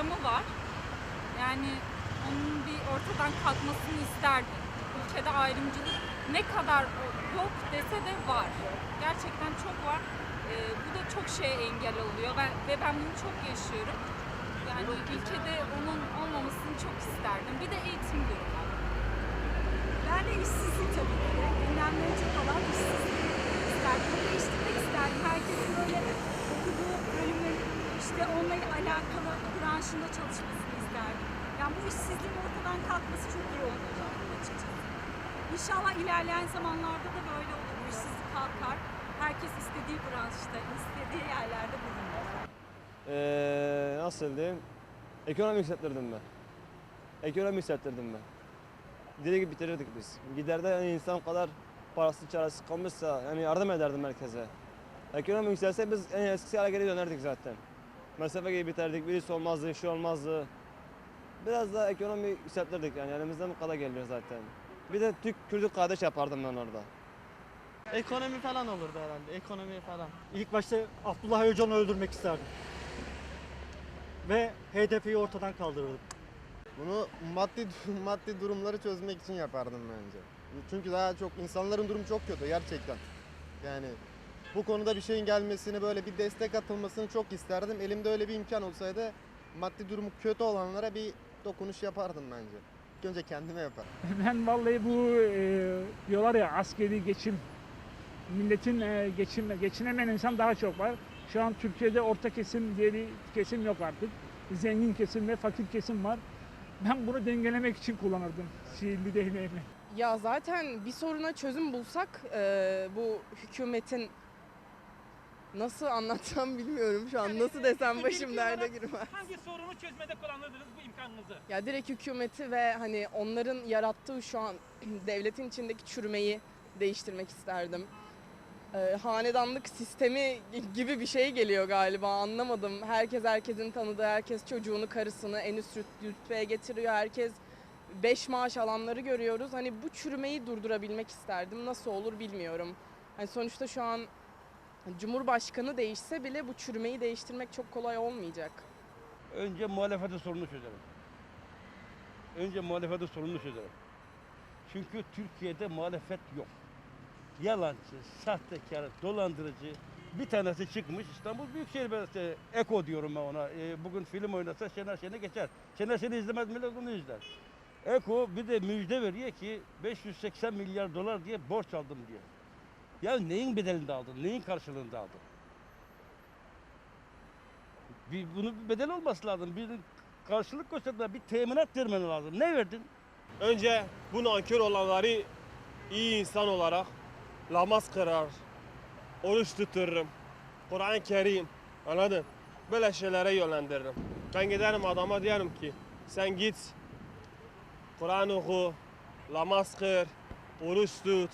programı var. Yani onun bir ortadan kalkmasını isterdim. Ülkede ayrımcılık ne kadar yok dese de var. Gerçekten çok var. Ee, bu da çok şeye engel oluyor ve, ve ben bunu çok yaşıyorum. Yani ülkede onun olmamasını çok isterdim. Bir de eğitim durumu. Ben de işsizlik tabii ki de. Gündemlenecek olan işsizlik isterdim. Değiştirmek isterdim. Herkesin böyle okuduğu bölümün işte onunla alakalı branşında çalışmasını isterdim. Yani bu işsizliğin ortadan kalkması çok iyi olacak açıkçası. İnşallah ilerleyen zamanlarda da böyle olur. Bu işsizlik kalkar. Herkes istediği branşta, istediği yerlerde bulunur. Ee, nasıl diyeyim? Ekonomi yükselttirdim ben. Ekonomi yükselttirdim ben. Direkt bitirirdik biz. Giderde yani insan kadar parası çaresi kalmışsa yani yardım ederdim herkese. Ekonomi yükselse biz en eskisi hale geri dönerdik zaten. Mesafe gibi biterdik, birisi olmazdı, şu olmazdı. Biraz da ekonomi yükselttirdik yani elimizden bu kadar geliyor zaten. Bir de Türk Kürdü kardeş yapardım ben orada. Ekonomi falan olurdu herhalde. Ekonomi falan. İlk başta Abdullah Öcalan'ı öldürmek isterdim. Ve HDP'yi ortadan kaldırırdım. Bunu maddi maddi durumları çözmek için yapardım bence. Çünkü daha çok insanların durumu çok kötü gerçekten. Yani bu konuda bir şeyin gelmesini böyle bir destek atılmasını çok isterdim. Elimde öyle bir imkan olsaydı maddi durumu kötü olanlara bir dokunuş yapardım bence. İlk önce kendime yaparım. Ben vallahi bu e, diyorlar ya askeri geçim milletin e, geçim geçinemeyen insan daha çok var. Şu an Türkiye'de orta kesim diye bir kesim yok artık. Zengin kesim ve fakir kesim var. Ben bunu dengelemek için kullanırdım sihirli değneğimi. Ya zaten bir soruna çözüm bulsak e, bu hükümetin nasıl anlatsam bilmiyorum şu an. Nasıl desem başım derde girmez. Hangi sorunu çözmede kullanırdınız bu imkanınızı? Ya direkt hükümeti ve hani onların yarattığı şu an devletin içindeki çürümeyi değiştirmek isterdim. Ee, hanedanlık sistemi gibi bir şey geliyor galiba anlamadım. Herkes herkesin tanıdığı, herkes çocuğunu, karısını en üst rüt- rütbeye getiriyor. Herkes beş maaş alanları görüyoruz. Hani bu çürümeyi durdurabilmek isterdim. Nasıl olur bilmiyorum. Hani sonuçta şu an Cumhurbaşkanı değişse bile bu çürümeyi değiştirmek çok kolay olmayacak. Önce muhalefetin sorununu çözelim. Önce muhalefetin sorununu çözelim. Çünkü Türkiye'de muhalefet yok. Yalancı, sahtekar, dolandırıcı bir tanesi çıkmış İstanbul Büyükşehir Belediyesi. Eko diyorum ben ona. Ee, bugün film oynasa Şener Şen'i geçer. Şener Şen'i izlemez millet onu izler. Eko bir de müjde veriyor ki 580 milyar dolar diye borç aldım diyor. Ya neyin bedelinde aldın? Neyin karşılığında aldın? Bir, bunun bir bedel olması lazım. Bir karşılık gösterdiler. Bir teminat vermen lazım. Ne verdin? Önce bu nankör olanları iyi insan olarak namaz kırar, oruç tutururum, Kur'an-ı Kerim, anladın? Böyle şeylere yönlendiririm. Ben giderim adama diyorum ki sen git Kur'an oku, namaz kır, oruç tut,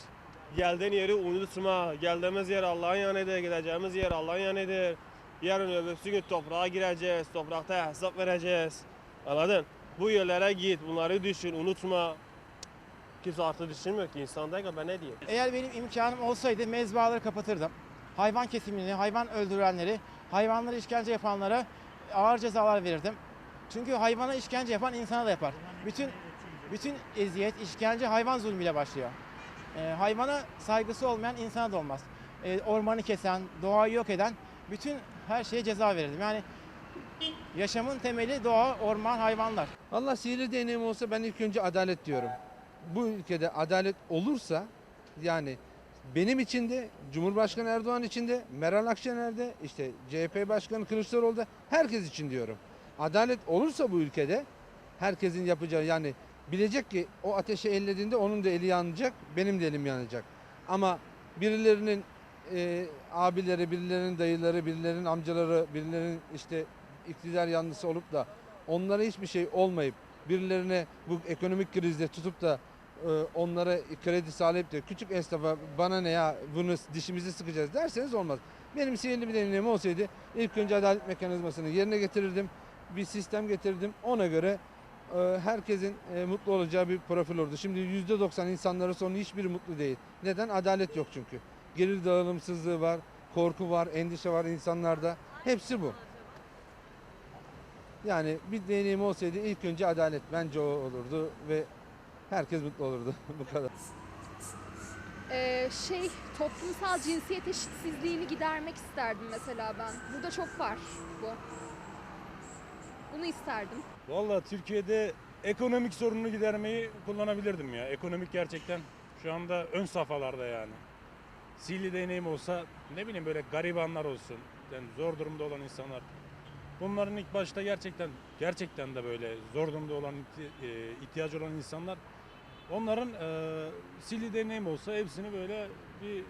geldiğin yeri unutma, geldiğimiz yer Allah'ın yanıdır, gideceğimiz yer Allah'ın yanıdır. Yarın öbürsü gün toprağa gireceğiz, toprakta hesap vereceğiz. Anladın? Bu yerlere git, bunları düşün, unutma. Kimse artık düşünmüyor ki insan değil ben ne diyeyim? Eğer benim imkanım olsaydı mezbahaları kapatırdım. Hayvan kesimini, hayvan öldürenleri, hayvanları işkence yapanlara ağır cezalar verirdim. Çünkü hayvana işkence yapan insana da yapar. Bütün bütün eziyet, işkence hayvan zulmüyle başlıyor. Ee, hayvana saygısı olmayan insana da olmaz. Ee, ormanı kesen, doğayı yok eden bütün her şeye ceza verirdim. Yani yaşamın temeli doğa, orman, hayvanlar. Allah sihirli değneğim olsa ben ilk önce adalet diyorum. Bu ülkede adalet olursa yani benim için de Cumhurbaşkanı Erdoğan için de Meral Akşener'de işte CHP Başkanı Kılıçdaroğlu'da herkes için diyorum. Adalet olursa bu ülkede herkesin yapacağı yani bilecek ki o ateşi ellediğinde onun da eli yanacak, benim de elim yanacak. Ama birilerinin e, abileri, birilerinin dayıları, birilerinin amcaları, birilerinin işte iktidar yanlısı olup da onlara hiçbir şey olmayıp birilerine bu ekonomik krizde tutup da e, onlara kredi sağlayıp da küçük esnafa bana ne ya bunu dişimizi sıkacağız derseniz olmaz. Benim sihirli bir deneyimim olsaydı ilk önce adalet mekanizmasını yerine getirirdim. Bir sistem getirdim. Ona göre herkesin e, mutlu olacağı bir profil olurdu. Şimdi %90 insanların sonu hiçbiri mutlu değil. Neden? Adalet yok çünkü. Gelir dağılımsızlığı var, korku var, endişe var insanlarda. Hepsi bu. Yani bir deneyim olsaydı ilk önce adalet bence o olurdu ve herkes mutlu olurdu bu kadar. Ee, şey toplumsal cinsiyet eşitsizliğini gidermek isterdim mesela ben. Burada çok var bu. Bunu isterdim. Vallahi Türkiye'de ekonomik sorununu gidermeyi kullanabilirdim ya. Ekonomik gerçekten şu anda ön safhalarda yani. Sihirli deneyim olsa ne bileyim böyle garibanlar olsun. Yani zor durumda olan insanlar. Bunların ilk başta gerçekten gerçekten de böyle zor durumda olan e, ihtiyacı olan insanlar onların e, sihirli deneyim olsa hepsini böyle bir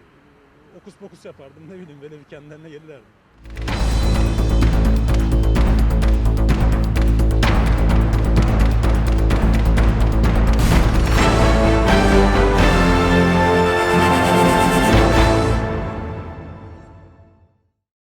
okus pokus yapardım ne bileyim böyle bir kendilerine gelirlerdi.